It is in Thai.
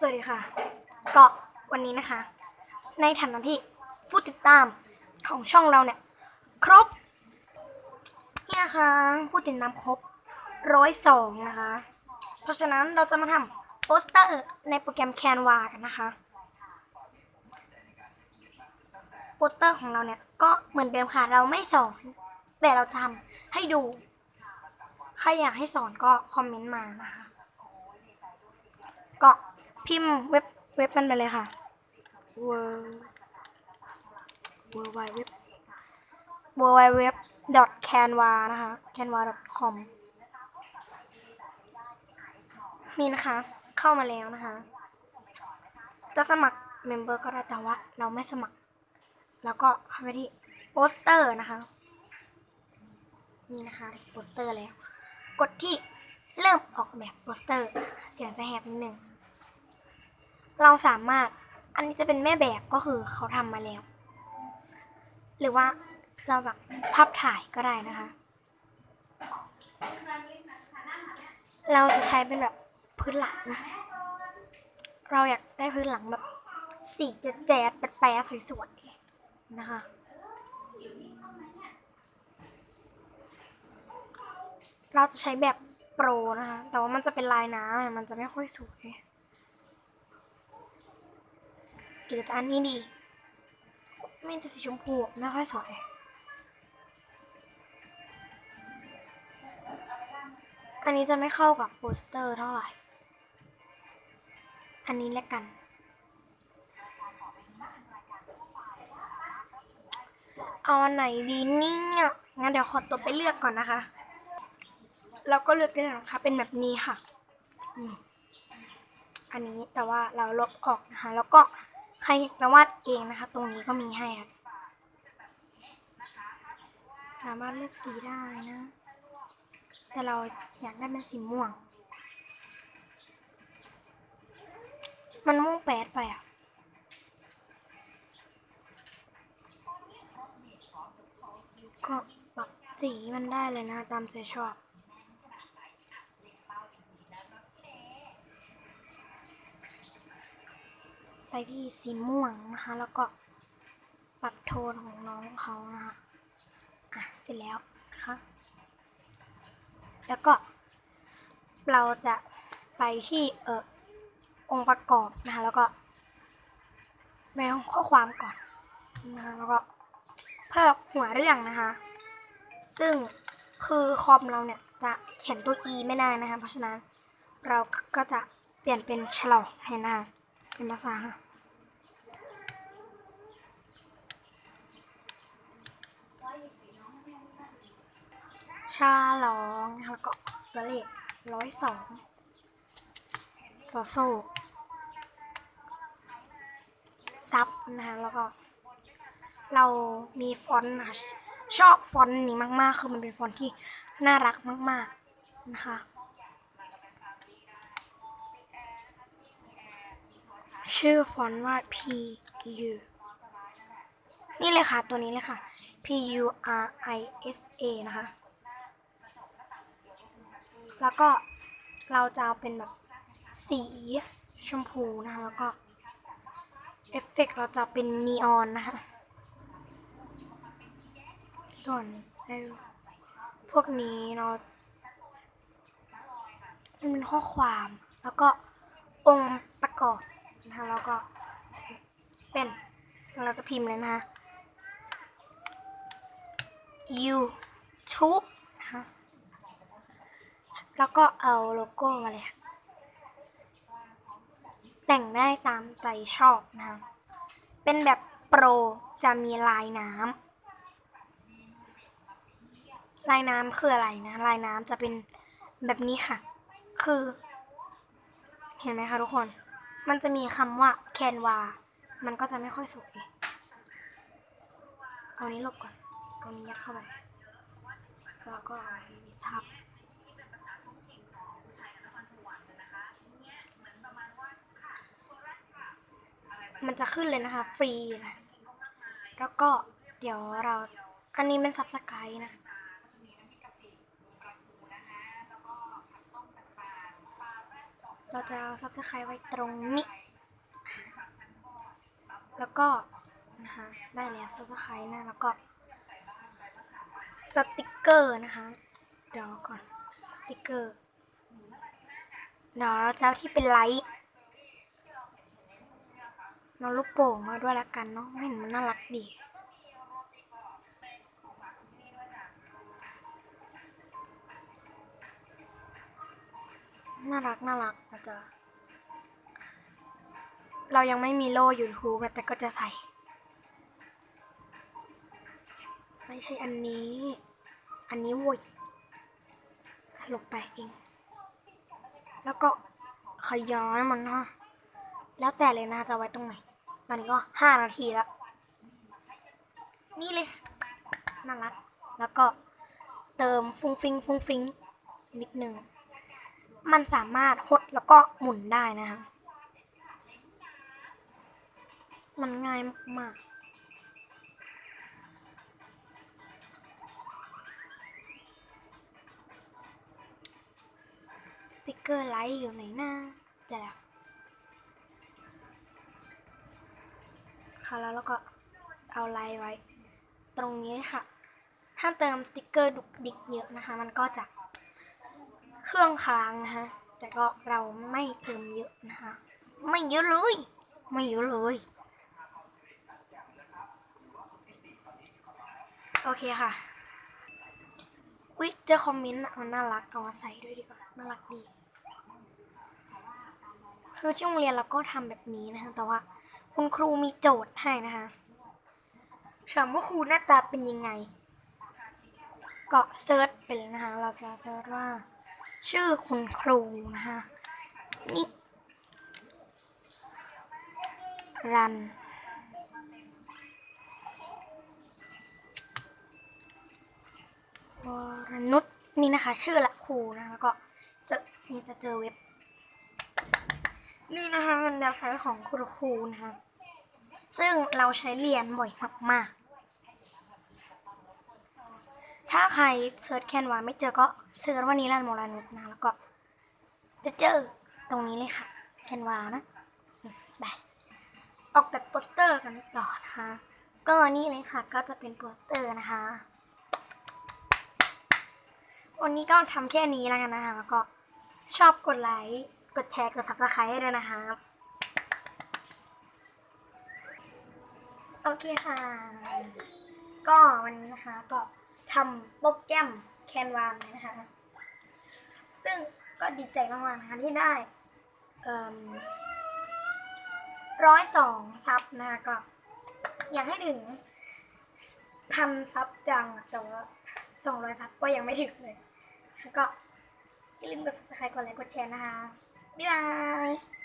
สวัสดีค่ะ ก็วันนี้นะคะ ในฐานะที่ผู้ติดตามของช่องเราเนี่ย ครบเนี่นะคะผู้ติดตามครบร้อยสองนะคะ เพราะฉะนั้นเราจะมาทำโปสเตอร์ในโปรแกรม Canva กันนะคะโปสเตอร์ของเราเนี่ย ก็เหมือนเดิมค่ะ เราไม่สอน แต่เราทำให้ดู ใครอยากให้สอนก็คอมเมนต์มานะคะก็ พิมพ์เว็บเว็บมันไปเลยค่ะ w w w w w w canva นะคะ canva com นี่นะคะ เข้ามาแล้วนะคะ จะสมัครเมมเบอร์ก็ได้แต่ว่าเราไม่สมัคร แล้วก็เข้าไปที่โปสเตอร์นะคะ นี่นะคะโปสเตอร์แล้ว กดที่เริ่มออกแบบโปสเตอร์ เสียงจะแหบนิดนึง เราสามารถ อันนี้จะเป็นแม่แบบก็คือเขาทำมาแล้ว หรือว่าเราจากภาพถ่ายก็ได้นะคะ เราจะใช้เป็นแบบพื้นหลังเราอยากได้พื้นหลังแบบสีแจ๊ดแป๊สวยๆนะคะ เราจะใช้แบบโปรนะคะ แต่ว่ามันจะเป็นลายน้ำอะมันจะไม่ค่อยสวย หรือจะอันนี้ดี ไม่แต่สีชมพูไม่ค่อยสวยอันนี้จะไม่เข้ากับโปสเตอร์เท่าไหร่ อันนี้แล้วกัน เอาอันไหนดีเนี่ยงั้นเดี๋ยวขอตัวไปเลือกก่อนนะคะ เราก็เลือกได้แล้วนะคะ เป็นแบบนี้ค่ะ อันนี้แต่ว่าเราลบออกนะคะ แล้วก็ ใครจะวาดเองนะคะ ตรงนี้ก็มีให้ค่ะสามารถเลือกสีได้นะ แต่เราอยากได้เป็นสีม่วง มันม่วงแปดไปอะก็ปรับสีมันได้เลยนะ ตามใจชอบ ไปที่สีม่วงนะคะ แล้วก็ปรับโทนของน้องเขานะคะอะเสร็จแล้วนะคะแล้วก็เราจะไปที่เอ่อองค์ประกอบนะคะ แล้วก็ไปห้องข้อความก่อนนะคะแล้วก็เพิ่มหัวเรื่องนะคะ ซึ่งคือคอมเราเนี่ยจะเขียนตัว e ไม่ได้นะคะ เพราะฉะนั้นเราก็จะเปลี่ยนเป็นฉลองแทนนะคะเป็นภาษาค่ะ ชาลองนะคะแล้วก็ตัวเลขร้อยสองโซโซซับนะคะแล้วก็ เรามีฟอนต์นะคะชอบฟอนต์นี้มาก ๆ คือมันเป็นฟอนต์ที่น่ารักมาก ๆ นะคะชื่อฟอนต์ว่า P U นี่เลยค่ะ ตัวนี้เลยค่ะ P U R I S A นะคะ แล้วก็เราจะเอาเป็นแบบสีชมพูนะคะแล้วก็เอฟเฟกต์เราจะเป็นนีออนนะคะ ส่วนพวกนี้เรามันเป็นข้อความแล้วก็องค์ประกอบนะคะแล้วก็เป็นเราจะพิมพ์เลยนะคะ YouTube นะคะ แล้วก็เอาโลโก้มาเลยค่ะแต่งได้ตามใจชอบนะคะเป็นแบบโปรจะมีลายน้ำลายน้ำคืออะไรนะ ลายน้ำจะเป็นแบบนี้ค่ะ คือ เห็นไหมคะทุกคน มันจะมีคำว่าแคนวา มันก็จะไม่ค่อยสวยเอานี้ลบก่อนเอานี้ยัดเข้าไป แล้วก็เอาอันนี้ทับ มันจะขึ้นเลยนะคะ ฟรีนะแล้วก็เดี๋ยวเราอันนี้เป็นซับสไครต์นะเราจะซับสไครต์ไว้ตรงนี้ แล้วก็นะคะได้แล้วซับสไครต์นะแล้วก็สติกเกอร์นะคะ เดี๋ยวก่อน สติกเกอร์เดี๋ยวเราจะเอาที่เป็นไลท์ น้องลูกโป่งมาด้วยละกันเนาะไม่เห็นมันน่ารักดีน่ารักน่ารักนะจ๊ะเรายังไม่มีโล่ YouTube แต่ก็จะใส่ ไม่ใช่อันนี้ อันนี้โว้ยหลบไปเอง แล้วก็ขย้ายมันนะแล้วแต่เลยนะจะไว้ตรงไหน ตอนนี้ก็ห้านาทีแล้ว นี่เลยน่ารัก แล้วก็เติมฟุ้งฟิงฟุ้งฟิงนิดนึง มันสามารถหดแล้วก็หมุนได้นะคะมันง่ายมากๆสติกเกอร์ไลท์อยู่ไหนน้าจะแล้ว ค่ะ แล้วเราก็เอาไลท์ไว้ ตรงนี้ค่ะ ถ้าเติมสติกเกอร์ดุกดิกเยอะนะคะ มันก็จะเครื่องค้างนะคะ แต่ก็เราไม่เติมเยอะนะคะ ไม่เยอะเลย ไม่เยอะเลย โอเคค่ะอุ๊ยเจอคอมเมนต์มันน่ารัก เอามาใส่ด้วยดีกว่า น่ารักดี คือที่โรงเรียนเราก็ทำแบบนี้นะคะ แต่ว่า คุณครูมีโจทย์ให้นะคะถามว่าครูหน้าตาเป็นยังไง ก็เซิร์ชไปเลยนะคะ เราจะเซิร์ชว่า ชื่อคุณครูนะคะนิรันวรนุชนี่นะคะ ชื่อละครูนะแล้วก็เซิร์ชนี่จะเจอเว็บ นี่นะคะเป็นเว็บไซต์ของคุณครูนะคะ ซึ่งเราใช้เรียนบ่อยมากๆ ถ้าใครเซิร์ชแคนวาไม่เจอก็เซิร์ชว่านิรันดร์โมรานุชนะแล้วก็ จะเจอตรงนี้เลยค่ะแคนวานะไปออกแบบโปสเตอร์กันต่อนะคะ ก็นี่เลยค่ะก็จะเป็นโปสเตอร์นะคะ วันนี้ก็ทำแค่นี้แล้วกันนะคะ แล้วก็ชอบกดไลค์ กดแชร์ กด subscribe ให้ด้วยนะคะ โอเคค่ะ ก็วันนี้นะคะก็ทำโปรแกรมแคนวาเลยนะคะ ซึ่งก็ดีใจมากๆนะคะที่ได้ร้อยสองซับนะคะก็ อยากให้ถึงพันซับจังแต่ว่าสองร้อยซับก็ยังไม่ถึงเลย แล้วก็อย่าลืมกด subscribe กดไลค์กดแชร์นะคะ บ๊ายบาย